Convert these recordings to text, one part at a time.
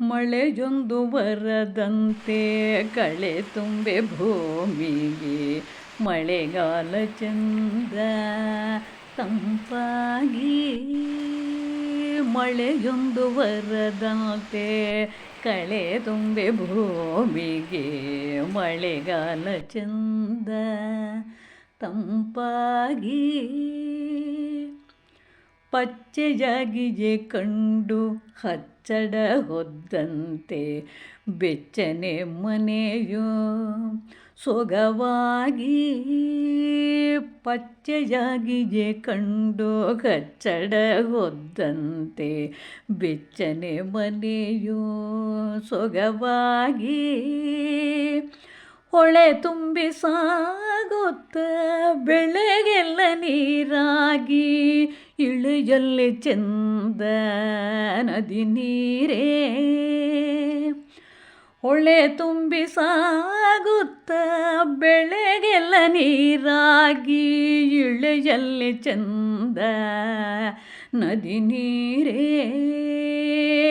ಮಳೆಯೊಂದು ಬರದಂತೆ ಕಳೆ ತುಂಬೆ ಭೂಮಿಗೆ ಮಳೆಗಾಲ ಚಂದ ತಂಪಾಗಿ. ಮಳೆಯೊಂದು ಬರದಂತೆ ಕಳೆ ತುಂಬೆ ಭೂಮಿಗೆ ಮಳೆಗಾಲ ಚಂದ ತಂಪಾಗಿ. ಪಚ್ಚೆಯಾಗಿಯೇ ಕಂಡು ಹಚ್ಚಡ ಹೊದ್ದಂತೆ ಬೆಚ್ಚನೆ ಮನೆಯು ಸೊಗವಾಗಿ ಪಚ್ಚೆಯಾಗಿಯೇ ಕಂಡು ಕಚ್ಚಡ ಹೊದ್ದಂತೆ ಬೆಚ್ಚನೆ ಮನೆಯೋ ಸೊಗವಾಗಿ ಹೊಳೆ ತುಂಬಿ ಸಾಗುತ್ತ ಬೆಳೆಗೆಲ್ಲ ನೀರಾಗಿ ಇಳಿಯಲ್ಲಿ ಚೆಂದ ನದಿ ನೀರೇ. ಹೊಳೆ ತುಂಬಿ ಸಾಗುತ್ತ ಬೆಳೆಗೆಲ್ಲ ನೀರಾಗಿ ಇಳೆಯಲ್ಲಿ ಚಂದ ನದಿ ನೀರೇ.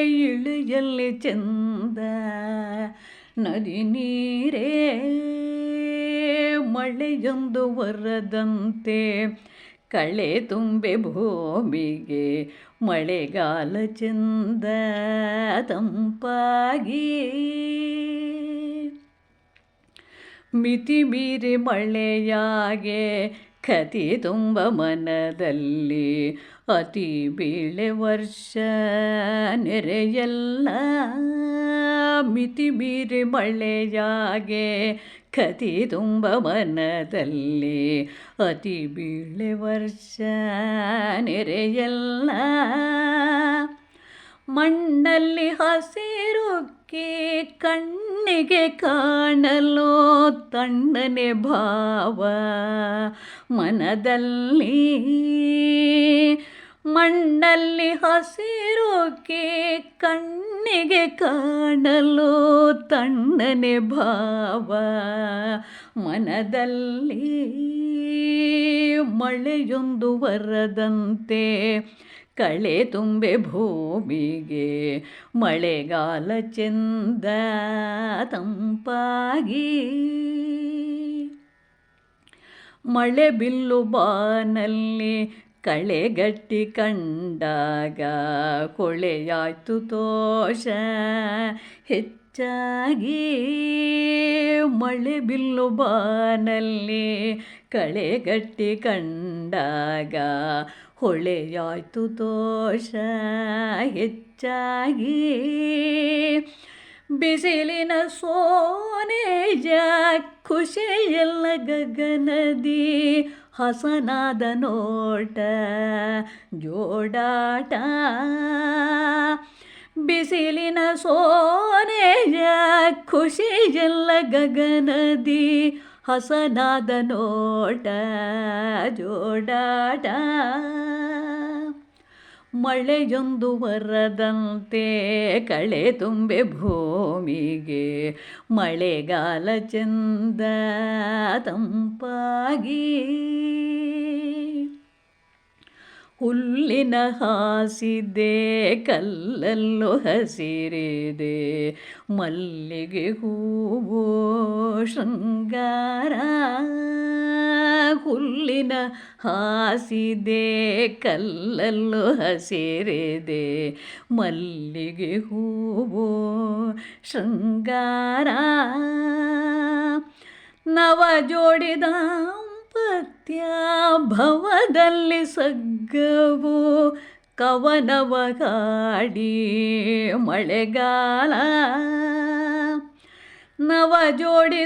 ಇಳಿಯಲ್ಲಿ ಚಂದ ನದಿ ನೀರೇ. ಮಳೆಯೊಂದು ವರದಂತೆ ಕಳೆ ತುಂಬೆ ಭೂಮಿಗೆ ಮಳೆಗಾಲ ಚಂದ ತಂಪಾಗಿ. ಮಿತಿ ಮೀರಿ ಮಳೆಯಾಗೆ ಕತಿ ತುಂಬ ಮನದಲ್ಲಿ, ಅತಿ ಬೀಳೆ ವರ್ಷ ನೆರೆಯಲ್ಲ. ಮಿತಿ ಮೀರಿ ಮಳೆಯಾಗೆ ಕತಿ ತುಂಬ ಮನದಲ್ಲಿ ಅತಿ ಬೀಳೆ ವರ್ಷ ನೆರೆಯಲ್ಲ. ಮಣ್ಣಲ್ಲಿ ಹಸಿರುಕ್ಕೆ ಕಣ್ಣಿಗೆ ಕಾಣಲು ತಣ್ಣನೆ ಭಾವ ಮನದಲ್ಲಿ. ಮಣ್ಣಲ್ಲಿ ಹಸಿರುಕ್ಕೆ ಕಣ್ಣಿಗೆ ಕಾಣಲು ತಣ್ಣನೆ ಭಾವ. ಮನದಲ್ಲಿ ಮಳೆಯೊಂದು ಬರದಂತೆ ಕಳೆ ತುಂಬೆ ಭೂಮಿಗೆ ಮಳೆಗಾಲ ಚೆಂದ ತಂಪಾಗಿ. ಮಳೆ ಬಿಲ್ಲು ಬಾನಲ್ಲಿ ಕಳೆಗಟ್ಟಿ ಕಂಡಾಗ ಕೊಳೆಯಾಯ್ತು ತೋಷ. ಹೆಚ್ಚಾಗಿ ಮಳೆ ಬಿಲ್ಲು ಬಾನಲ್ಲಿ ಕಳೆಗಟ್ಟಿ ಕಂಡಾಗ ಹೊಳೆಯಾಯ್ತು ದೋಷ ಹೆಚ್ಚಾಗಿ ಬಿಸಿಲಿನ ಸೋನೆಯ ಖುಷಿಯೆಲ್ಲ ಗಗನದಿ ಹಸನಾದ ನೋಟ ಜೋಡಾಟ. ಬಿಸಿಲಿನ ಸೋನೆಯ ಖುಷಿಯೆಲ್ಲ ಗಗನದಿ ಹಸನಾದ ನೋಟ ಜೋಡಾಟ. ಮಳೆಯೊಂದು ಬರದಂತೆ ಕಳೆ ತುಂಬೆ ಭೂಮಿಗೆ. ಮಳೆಗಾಲ ಚಂದ ತಂಪಾಗಿ. ಹುಲ್ಲಿನ ಹಾಸಿದೆ, ಕಲ್ಲಲ್ಲೂ ಹಸಿರಿದೆ. ಮಲ್ಲಿಗೆ ಹೂವು ಶೃಂಗಾರ. ಹುಲ್ಲಿನ ಹಾಸಿದೆ, ಕಲ್ಲಲ್ಲೂ ಹಸಿರಿದೆ, ಮಲ್ಲಿಗೆ ಹೂವು ಶೃಂಗಾರ. ನವ ಜೋಡಿದ ಭವದಲ್ಲಿ ಸಗ್ಗವು ಕವನವ ಕಾಡಿ ಮಳೆಗಾಲ. ನವ ಜೋಡಿ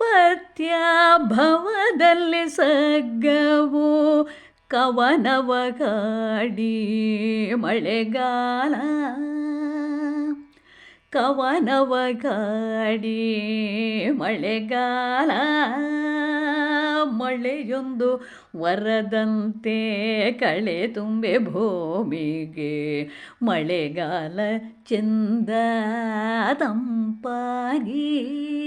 ದಾಂಪತ್ಯ ಭವದಲ್ಲಿ ಸಗ್ಗವು ಕವನವ ಕಾಡಿ ಮಳೆಗಾಲ. ಕವನವ ಕಾಡಿ ಮಳೆಗಾಲ. ಮಳೆಯೊಂದು ವರದಂತೆ ಕಳೆ ತುಂಬೆ ಭೂಮಿಗೆ ಮಳೆಗಾಲ ಚಂದ ತಂಪಾಗಿ.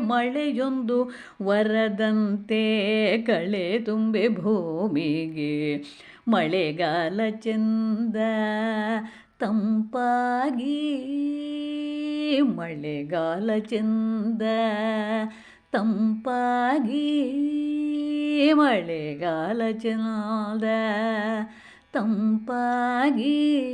ಮಳೆಯೊಂದು ವರದಂತೆ ಕಳೆ ತುಂಬೆ ಭೂಮಿಗೆ. ಮಳೆಗಾಲ ಚಂದ ತಂಪಾಗಿ. ಮಳೆಗಾಲ ಚಂದ ತಂಪಾಗಿ. ಮಳೆಗಾಲ ಚಂದ ತಂಪಾಗಿ.